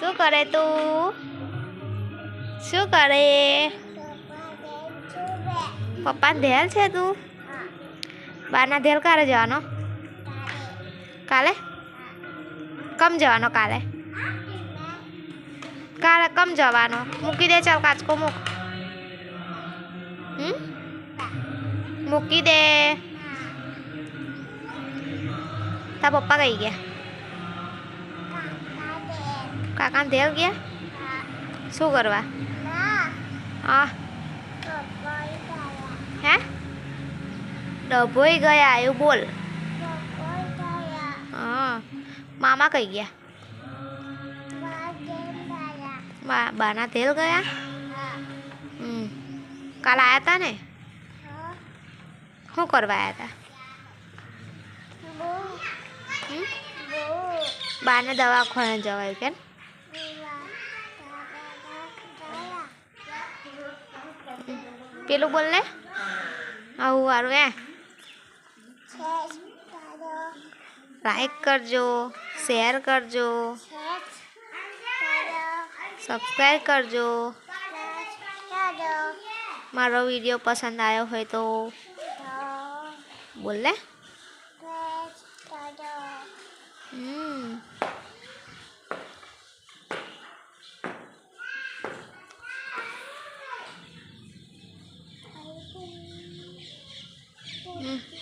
શું કરે તું? શું કરે? પપ્પા ધેલ છે તું? બારના ધેલ ક્યારે જવાનો? કાલે? કમ જવાનો કાલે. કાલે કમ જવાનો. મૂકી દે ચાલ કાચકો મૂક. હમ? મૂકી દે. તા પપ્પા કઈ ગયા. કાકા તેલ ગયા શું કરવા? હા. હે? ડભોઈ ગયા એવું બોલ. હા. મામા કઈ ગયા? બાના તેલ ગયા? હમ. કાલ આયા હતા ને? શું કરવા આવ્યા હતા બાને બાને દવાખાને જવાયું કે પેલું બોલ ને. આવું વારું એ લાઈક કરજો શેર કરજો સબસ્ક્રાઈબ કરજો. મારો વીડિયો પસંદ આવ્યો હોય તો બોલ ને. હમ. Yeah.